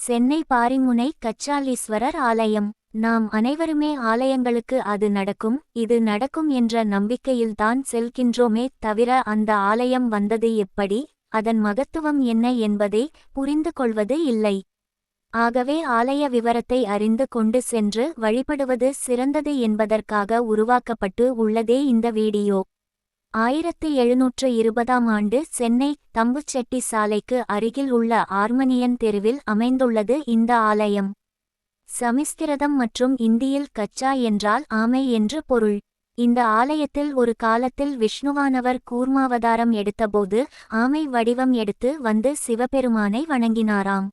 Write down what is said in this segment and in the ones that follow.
சென்னை பாரிமுனை கச்சாலீஸ்வரர் ஆலயம். நாம் அனைவருமே ஆலயங்களுக்கு அது நடக்கும் இது நடக்கும் என்ற நம்பிக்கையில்தான் செல்கின்றோமே தவிர அந்த ஆலயம் வந்தது எப்படி அதன் மகத்துவம் என்ன என்பதை புரிந்து கொள்வது இல்லை. ஆகவே ஆலய விவரத்தை அறிந்து கொண்டு சென்று வழிபடுவது சிறந்தது என்பதற்காக உருவாக்கப்பட்டு உள்ளதே இந்த வீடியோ. ஆயிரத்து எழுநூற்று இருபதாம் ஆண்டு சென்னை தம்புச்செட்டி சாலைக்கு அருகில் உள்ள ஆர்மனியன் தெருவில் அமைந்துள்ளது இந்த ஆலயம். சமிஸ்கிருதம் மற்றும் இந்தியில் கச்சா என்றால் ஆமை என்று பொருள். இந்த ஆலயத்தில் ஒரு காலத்தில் விஷ்ணுவானவர் கூர்மாவதாரம் எடுத்தபோது ஆமை வடிவம் எடுத்து வந்து சிவபெருமானை வணங்கினாராம்.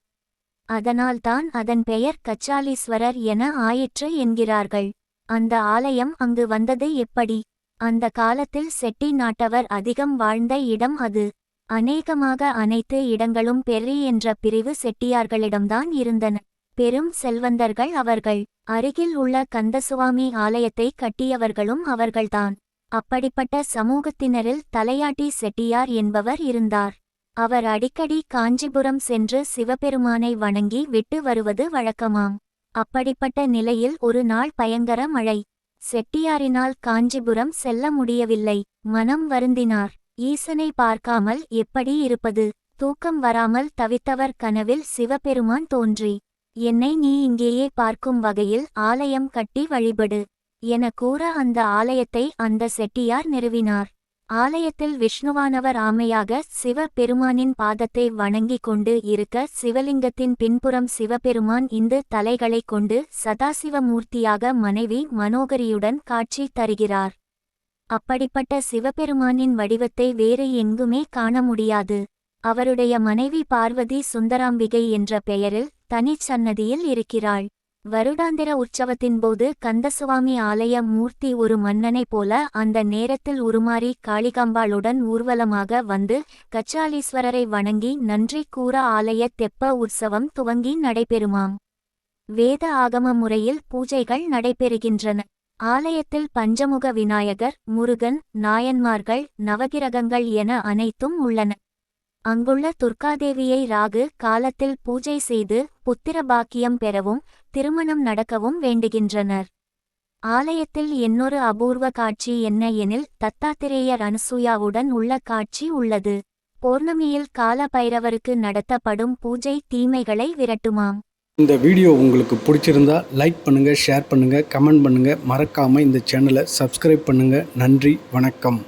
அதனால்தான் அதன் பெயர் கச்சாலீஸ்வரர் என ஆயிற்று என்கிறார்கள். அந்த ஆலயம் அங்கு வந்தது எப்படி? அந்த காலத்தில் செட்டி நாட்டவர் அதிகம் வாழ்ந்த இடம் அது. அநேகமாக அனைத்து இடங்களும் பெர்ரி என்ற பிரிவு செட்டியார்களிடம்தான் இருந்தன. பெரும் செல்வந்தர்கள் அவர்கள். அருகில் உள்ள கந்தசுவாமி ஆலயத்தை கட்டியவர்களும் அவர்கள்தான். அப்படிப்பட்ட சமூகத்தினரில் தலையாட்டி செட்டியார் என்பவர் இருந்தார். அவர் அடிக்கடி காஞ்சிபுரம் சென்று சிவபெருமானை வணங்கி விட்டு வருவது வழக்கமாம். அப்படிப்பட்ட நிலையில் ஒரு நாள் பயங்கர மழை. செட்டியாரினால் காஞ்சிபுரம் செல்ல முடியவில்லை. மனம் வருந்தினார். ஈசனை பார்க்காமல் எப்படி இருப்பது? தூக்கம் வராமல் தவித்தவர் கனவில் சிவபெருமான் தோன்றி. என்னை நீ இங்கேயே பார்க்கும் வகையில் ஆலயம் கட்டி வழிபடு. என கூற அந்த ஆலயத்தை அந்த செட்டியார் நிறுவினார். ஆலயத்தில் விஷ்ணுவானவர் ஆமையாக சிவ பெருமானின் பாதத்தை வணங்கிக் கொண்டு இருக்க சிவலிங்கத்தின் பின்புறம் சிவபெருமான் இந்து தலைகளைக் கொண்டு சதாசிவமூர்த்தியாக மனைவி மனோகரியுடன் காட்சி தருகிறார். அப்படிப்பட்ட சிவபெருமானின் வடிவத்தை வேறு எங்குமே காண முடியாது. அவருடைய மனைவி பார்வதி சுந்தராம்பிகை என்ற பெயரில் தனிச்சன்னதியில் இருக்கிறாள். வருடாந்திர உற்சவத்தின் போது கந்தசுவாமி ஆலய மூர்த்தி ஒரு மன்னனைப் போல அந்த நேரத்தில் உருமாறி காளிகாம்பாளுடன் ஊர்வலமாக வந்து கச்சாலீஸ்வரரை வணங்கி நன்றி கூற ஆலய தெப்ப உற்சவம் துவங்கி நடைபெறுமாம். வேத ஆகம முறையில் பூஜைகள் நடைபெறுகின்றன. ஆலயத்தில் பஞ்சமுக விநாயகர் முருகன் நாயன்மார்கள் நவகிரகங்கள் என அனைத்தும் உள்ளன. அங்குள்ள துர்காதேவியை ராகு காலத்தில் பூஜை செய்து புத்திர பாக்கியம் பெறவும் திருமணம் நடக்கவும் வேண்டுகின்றனர். ஆலயத்தில் இன்னொரு அபூர்வ காட்சி என்ன எனில் தத்தாத்திரேயர் அனுசூயாவுடன் உள்ள காட்சி உள்ளது. பௌர்ணமியில் கால பைரவருக்கு நடத்தப்படும் பூஜை தீமைகளை விரட்டுமாம். இந்த வீடியோ உங்களுக்கு பிடிச்சிருந்தா லைக் பண்ணுங்கள் ஷேர் பண்ணுங்கள் கமெண்ட் பண்ணுங்கள் மறக்காமல் இந்த சேனலை சப்ஸ்கிரைப் பண்ணுங்கள் நன்றி வணக்கம்.